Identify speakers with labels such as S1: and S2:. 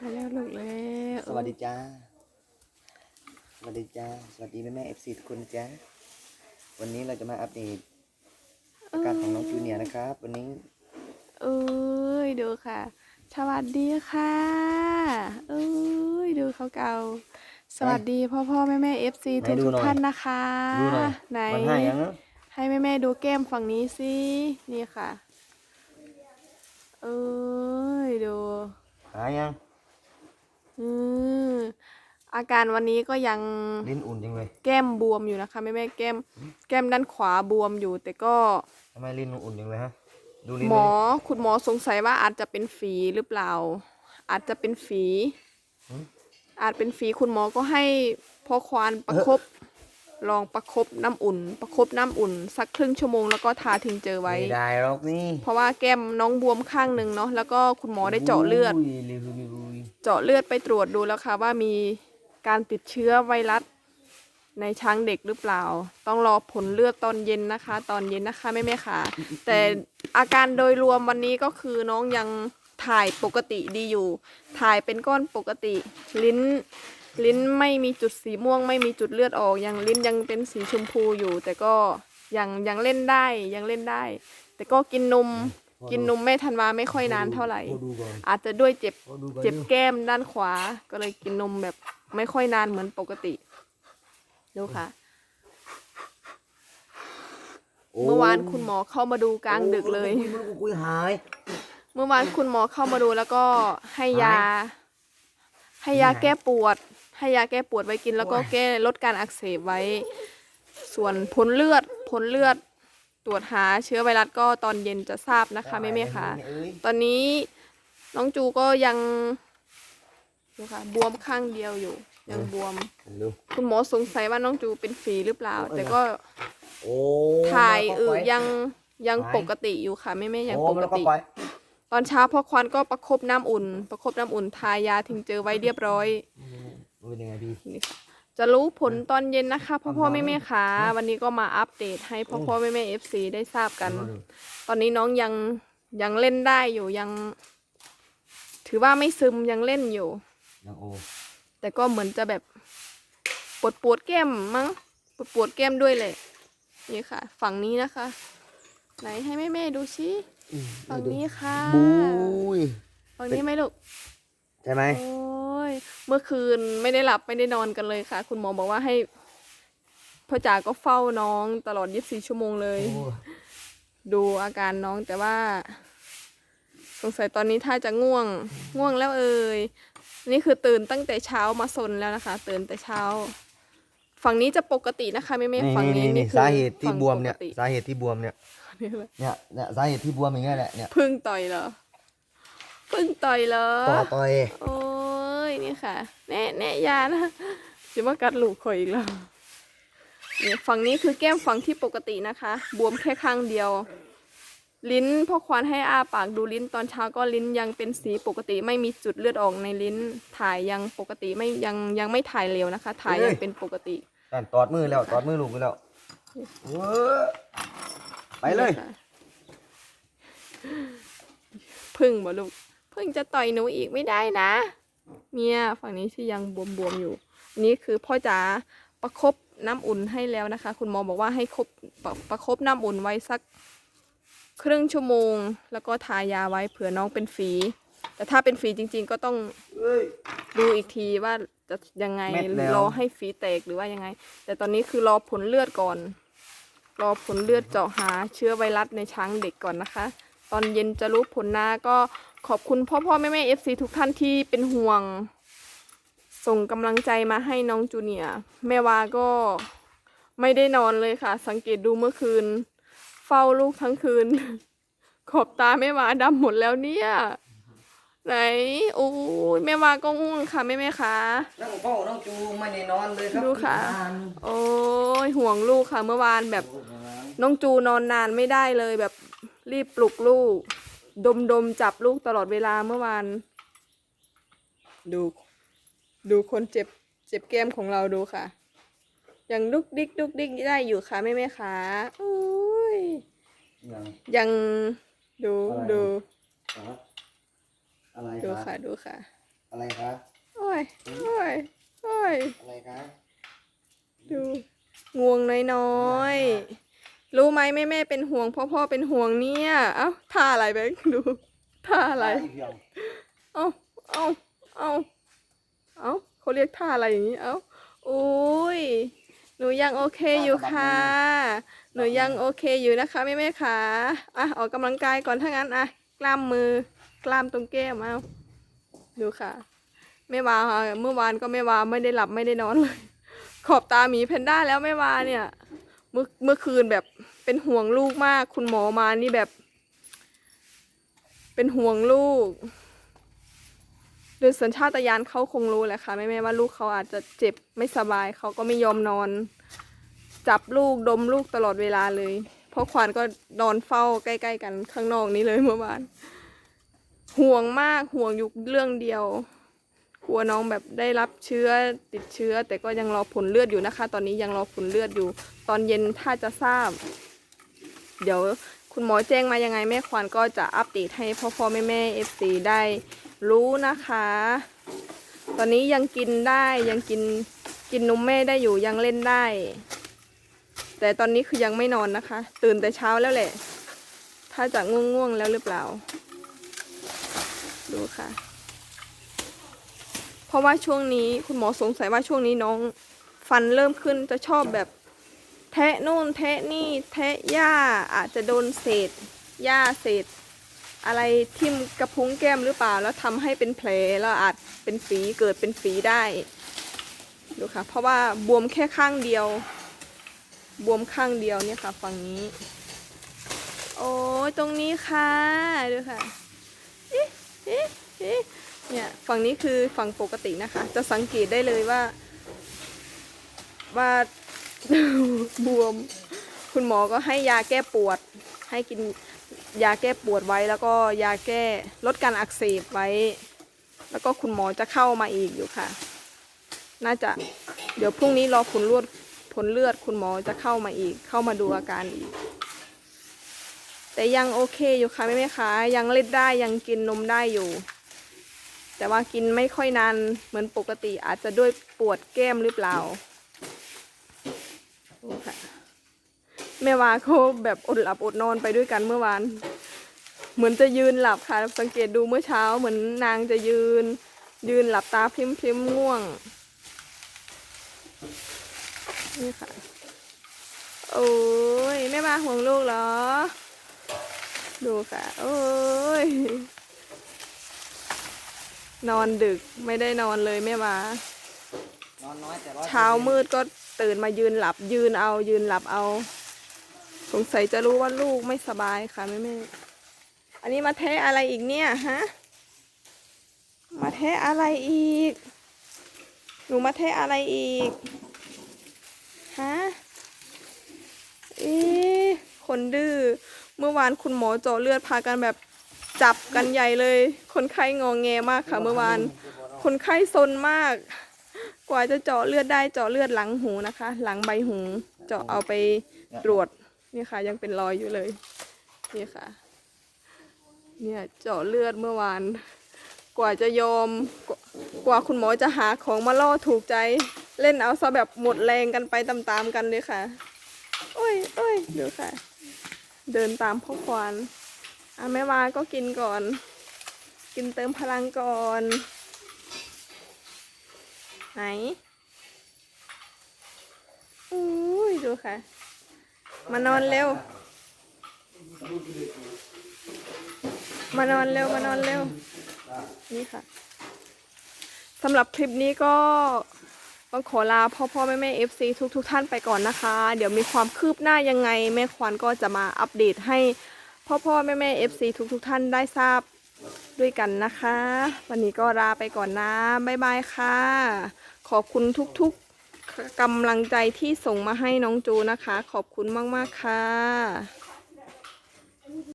S1: มาแล้วลูกแล้ว
S2: สวัสดีจ้า สวัสดีจ้า สวัสดีแม่แม่เอฟซีทุกคนนะจ้า วันนี้เราจะมาอัปเดตอาการของน้องจูเนียร์นะครับ วันนี้
S1: เอ้ยดูค่ะ สวัสดีค่ะ เอ้ยดูเขาเก่า สวัสดีพ่อพ่อแม่แม่เอฟซีทุกทุกท่านนะคะ
S2: ดูหน่อย
S1: ไหน
S2: มันให้ยังนะ
S1: ให้แม่แม่ดูแก้มฝั่งนี้สินี่ค่ะ เอ้ยดู
S2: หายยัง
S1: อืมอาการวันนี้ก็ยัง
S2: ลิ้นอุ่นจังเลย
S1: แก้มบวมอยู่นะคะแม่แม่แก้ม แก้มด้านขวาบวมอยู่ แต่ก็
S2: ทำไมลิ้นอุ่นจังเลยฮะ ดูลิ้น
S1: หมอ
S2: เลย
S1: คุณหมอสงสัยว่าอาจจะเป็นฝีหรือเปล่า อาจจะเป็นฝีอาจเป็นฝีคุณหมอก็ให้พ่อควานประคบ ลองประคบน้ำอุ่น ประคบน้ำอุ่น สักครึ่งชั่วโมงแล้วก็ทาทิ้งเจอไว้
S2: ไม่ได้หรอกนี่
S1: เพราะว่าแก้มน้องบวมข้างหนึ่งเนาะแล้วก็คุณหมอได้เจาะเลือด
S2: ย เจาะ
S1: เลือดไปตรวจดูแล้วค่ะว่ามีการติดเชื้อไวรัสในช้างเด็กหรือเปล่า ต้องรอผลเลือดตอนเย็นนะคะ ตอนเย็นนะคะแม่แม่ค่ะ แต่อาการโดยรวมวันนี้ก็คือน้องยังถ่ายปกติดีอยู่ ถ่ายเป็นก้อนปกติ ลิ้น ลิ้นไม่มีจุดสีม่วง ไม่มีจุดเลือดออก ยังลิ้นยังเป็นสีชมพูอยู่ แต่ก็ยังยังเล่นได้ยังเล่นได้ แต่ก็กินนม กินนมแม่ธันวาไม่ค่อยนานเท่าไหร่
S2: ขอดูก่อน
S1: อาจจะด้วยเจ็บ
S2: ขอดูก่อน
S1: เจ็บแก้มด้านขวา ก็เลยกินนมแบบไม่ค่อยนานเหมือนปกติดูค่ะ
S2: โอ้
S1: เมื่อวานคุณหมอเข้ามาดูกลางดึกเลย
S2: โอ้มันก็คุยหาย
S1: เมื่อวานคุณหมอเข้ามาดูแล้วก็ให้ยา
S2: หาย
S1: ให้ยา
S2: หาย
S1: แก้ปวด ให้ยาแก้ปวดไว้กินแล้วก็
S2: โอ้ย
S1: แก้ลดการอักเสบไว้ ส่วนผลเลือดผลเลือด ตรวจหาเชื้อไวรัสก็ตอนเย็นจะทราบนะคะแม่ๆค่ะ
S2: เอ้ย
S1: ตอนนี้น้องจูก็ยังดูค่ะบวมข้างเดียวอยู่ ยังบวม
S2: ดู
S1: คุณหมอสงสัยว่าน้องจูเป็นฝีหรือเปล่า
S2: โอ้ย
S1: แต่ก็
S2: โอ้
S1: ถ่าย
S2: แล้วก็
S1: อื
S2: ป
S1: อ
S2: ล่
S1: ยังยัง
S2: หาย
S1: ปกติอยู่ค่ะแม่แม่ๆยัง
S2: โอ้
S1: ป
S2: มัน
S1: ก
S2: แล้วก็
S1: ติ
S2: ปล่อย
S1: ตอนเช้าพ่อควานก็ประคบน้ำอุ่น ประคบน้ำอุ่นทายาทิ้งเจอไว้เรียบร้อย
S2: มันเป็นยังไงพี่
S1: นี่ค่ะ จะรู้ผลตอนเย็นนะคะพ่อพ่อ
S2: ตอน
S1: แม่
S2: เช้า
S1: แม่ๆค่ะวันนี้ก็มาอัปเดตให้พ่อพ่อแม่แม่เอฟซีได้ทราบกัน
S2: ดู
S1: ตอนนี้น้องยังยังเล่นได้อยู่ยัง ถือว่าไม่ซึมยังเล่นอยู่
S2: ยังโอ
S1: แต่ก็เหมือนจะแบบปวดปวดๆแก้มมั้งปวดปวดๆแก้มด้วยเลยนี่ค่ะ ฝั่งนี้นะคะ ไหนให้แม่แม่ๆดูชิฝั่งนี้ค่ะ
S2: บุย
S1: ฝั่งนี้ไหมลูก
S2: ใช่ไหม
S1: โอ้ย เมื่อคืนไม่ได้หลับไม่ได้นอนกันเลยค่ะ คุณหมอบอกว่าให้พ่อจ๋าก็เฝ้าน้องตลอด 24 ชั่วโมงเลย
S2: โอ้
S1: ดูอาการน้องแต่ว่า สงสัยตอนนี้ถ้าจะง่วงง่วงแล้วเอ่ยนี่คือตื่นตั้งแต่เช้ามาซนแล้วนะคะ ตื่นแต่เช้า ฝั่งนี้จะปกตินะคะไม่ไม่
S2: นี่
S1: ฝั่ง
S2: นี่
S1: นี้
S2: นี่
S1: นี่
S2: นี่
S1: คือ
S2: สาเหตุที่
S1: ฝั่ง
S2: บวมเนี่ย
S1: ปกติ
S2: สาเหตุที่บวมเนี่ย
S1: นี่แหละ
S2: เนี่ยเนี่ยสาเหตุที่บวมอย่างเงี้ยแหละเนี่ย
S1: พึ่งต่อยเหรอพึ่งต่อยเหรอ
S2: ต่อต่อย
S1: โอ้ย นี่ค่ะ แน่แน่อยานะจะมากัดลูกข่อยอีกแล้วเนี่ยฝั่งนี้คือแก้มฝั่งที่ปกตินะคะ บวมแค่ข้างเดียว ลิ้นพ่อควานให้อาปากดูลิ้นตอนเช้าก็ลิ้นยังเป็นสีปกติไม่มีจุดเลือดออกในลิ้น ถ่ายยังปกติไม่ยังยังไม่ถ่ายเร็วนะคะ ถ่ายยังเป็นปกติ
S2: นั่นตอดมือแล้วตอดมือลูกไปแล้วเว้อไปเลย
S1: นี่ค่ะพึ่งบ่ลูกพึ่งจะต่อยหนูอีกไม่ได้นะ เมียฝั่งนี้ที่ยังบวมๆอยู่ นี่คือพ่อจ๋าประคบน้ำอุ่นให้แล้วนะคะ คุณหมอบอกว่าให้คบประประคบน้ำอุ่นไว้สักครึ่งชั่วโมง แล้วก็ทายาไว้เผื่อน้องเป็นฝีแต่ถ้าเป็นฝีจริง ๆ ก็ต้อง
S2: เอ้ย
S1: ดูอีกทีว่าจะยังไง
S2: เม็ดแล้ว
S1: รอให้ฝีแตกหรือว่ายังไง แต่ตอนนี้คือรอผลเลือดก่อน รอผลเลือดเจาะหาเชื้อไวรัสในช้างเด็กก่อนนะคะ ตอนเย็นจะรู้ผลนะก็ ขอบคุณพ่อพ่อแม่แม่เอฟซีทุกท่านที่เป็นห่วง ส่งกำลังใจมาให้น้องจูเนียร์แม่วาก็ไม่ได้นอนเลยค่ะ สังเกตดูเมื่อคืน เฝ้าลูกทั้งคืน ขอบตาแม่วาดำหมดแล้วเนี่ย ไหนโอ้ยแม่วาก็ง่วงค่ะแม่แม่คะ
S2: น้องพ่อน้องจูไม่ได้นอนเลยครับ
S1: ดูค่ะ
S2: นาน
S1: โอ้ยห่วงลูกค่ะ เมื่อวานแบบน้องจูนอนนานไม่ได้เลยแบบรีบปลุกลูก ดมดมจับลูกตลอดเวลาเมื่อวาน ดู ดูคนเจ็บ เจ็บแก้มของเราดูค่ะ ยังดุกดิกดุกดิกได้อยู่ค่ะแม่แม่ขาโอ้ย
S2: ยัง
S1: ยังดู
S2: อะไร
S1: ดู
S2: ครับอะไร
S1: ดู
S2: ครั
S1: ค่ะ
S2: บ
S1: ดูค่ะ
S2: อะไรคะ
S1: โอ้ยโอ้ยโอ้ย
S2: อะไรคะ
S1: ดู งวงน้อยๆ รู้ไหมแม่แม่เป็นห่วงพ่อพ่อเป็นห่วงเนี่ยเอ้าท่าอะไรแบงค์ดูท่าอะไร
S2: อีกอย่าง
S1: เอ้าเอ้าเอ้าเอ้าเขาเรียกท่าอะไรอย่างนี้เอ้าอุ้ยหนูยังโอเคอยู่ค่ะ หนูยังโอเคอยู่นะคะแม่แม่ค่ะอะออกกำลังกายก่อนถ้างั้นอะกล้ามมือกล้ามตรงแก้มเอาดูค่ะแม่วาเมื่อวานก็แม่วาไม่ได้หลับไม่ได้นอนเลย ขอบตาหมีแพนด้าแล้วแม่วาเนี่ยเมื่อเมื่อคืนแบบเป็นห่วงลูกมาก คุณหมอมานี่แบบ เป็นห่วงลูกโดยสัญชาตญาณเขาคงรู้แหละค่ะแม่แม่ว่าลูกเขาอาจจะเจ็บไม่สบายเขาก็ไม่ยอมนอน จับลูกดมลูกตลอดเวลาเลย เพราะควานก็นอนเฝ้าใกล้ ๆ กันข้างนอกนี้เลยเมื่อวานห่วงมากห่วงอยู่เรื่องเดียว กลัวน้องแบบได้รับเชื้อติดเชื้อ แต่ก็ยังรอผลเลือดอยู่นะคะ ตอนนี้ยังรอผลเลือดอยู่ ตอนเย็นถ้าจะทราบ เดี๋ยวคุณหมอแจ้งมายังไงแม่ควานก็จะอัปเดตให้พ่อพ่อแม่แม่เอฟซีได้รู้นะคะ ตอนนี้ยังกินได้ยังกินกินนมแม่ได้อยู่ยังเล่นได้ แต่ตอนนี้คือยังไม่นอนนะคะ ตื่นแต่เช้าแล้วแหละ ถ้าจะง่วงๆแล้วหรือเปล่า ดูค่ะ ราะว่าช่วงนี้คุณหมอสงสัยว่าช่วงนี้น้องฟันเริ่มขึ้นจะชอบแบบแทะนู่นแทะนี่แทะหญ้าอาจจะโดนเศษหญ้าเศษ อะไรทิ่มกระพุ้งแก้มหรือเปล่า แล้วทำให้เป็นแผลแล้วอาจเป็นฝีเกิดเป็นฝีได้ดูค่ะ เพราะว่าบวมแค่ข้างเดียว บวมข้างเดียวเนี่ยค่ะ ฝั่งนี้ โอ้ยตรงนี้ค่ะดูค่ะอิ๊ะอิ๊ะอิ๊ะเนี่ย ฝั่งนี้คือฝั่งปกตินะคะ จะสังเกตได้เลยว่า ว่าบวม คุณหมอก็ให้ยาแก้ปวด ให้กินยาแก้ปวดไว้แล้วก็ยาแก้ลดการอักเสบไว้ แล้วก็คุณหมอจะเข้ามาอีกอยู่ค่ะ น่าจะเดี๋ยวพรุ่งนี้รอผลเลือดผลเลือดคุณหมอจะเข้ามาอีก เข้ามาดูอาการอีก แต่ยังโอเคอยู่ค่ะแม่แม่คะยังเล่นได้ยังกินนมได้อยู่ แต่ว่ากินไม่ค่อยนานเหมือนปกติอาจจะด้วยปวดแก้มหรือเปล่าดูค่ะแม่วาเขาแบบอดหลับอดนอนไปด้วยกันเมื่อวาน เหมือนจะยืนหลับค่ะ สังเกตดูเมื่อเช้าเหมือนนางจะยืน ยืนหลับตาพิมพิมง่วง นี่ค่ะ โอ้ยแม่มาห่วงลูกเหรอ ดูค่ะ โอ้ย นอนดึกไม่ได้นอนเลยแม่มา
S2: นอนน้อยแต่ร้อย
S1: เช้ามืดก็ตื่นมายืนหลับ ยืนเอายืนหลับเอา สงสัยจะรู้ว่าลูกไม่สบายค่ะแม่แม่อันนี้มาแทะอะไรอีกเนี่ยฮะมาแทะอะไรอีก หนูมาแทะอะไรอีกฮะเอ๊ะคนดื้อเมื่อวานคุณหมอเจาะเลือดพากันแบบ จับกันใหญ่เลย คนไข้งองแงมากค่ะเมื่อวาน คนไข้ซนมาก กว่าจะเจาะเลือดได้เจาะเลือดหลังหูนะคะ หลังใบหูเจาะเอาไปตรวจนี่ค่ะ ยังเป็นรอยอยู่เลยนี่ค่ะ เนี่ยเจาะเลือดเมื่อวาน กว่าจะยอมกว่าคุณหมอจะหาของมาล่อถูกใจ เล่นเอาซะแบบหมดแรงกันไปตามๆกันเลยค่ะโอ้ยโอ้ยเดี๋ยวค่ะ เดินตามพ่อควาน อะแม่วาก็กินก่อน กินเติมพลังก่อน ไหนอุ้ยดูค่ะ มานอนเร็ว มานอนเร็ว มานอนเร็ว นี่ค่ะสำหรับคลิปนี้ก็ต้องขอลาพ่อพ่อแม่แม่เอฟซีทุกทุกท่านไปก่อนนะคะ เดี๋ยวมีความคืบหน้ายังไง แม่ควานก็จะมาอัปเดตให้ พ่อพ่อแม่แม่เอฟซีทุกทุกท่านได้ทราบด้วยกันนะคะ วันนี้ก็ลาไปก่อนนะบ๊ายบายค่ะ ขอบคุณทุกๆกำลังใจที่ส่งมาให้น้องจูนะคะ ขอบคุณมาก ๆ ค่ะ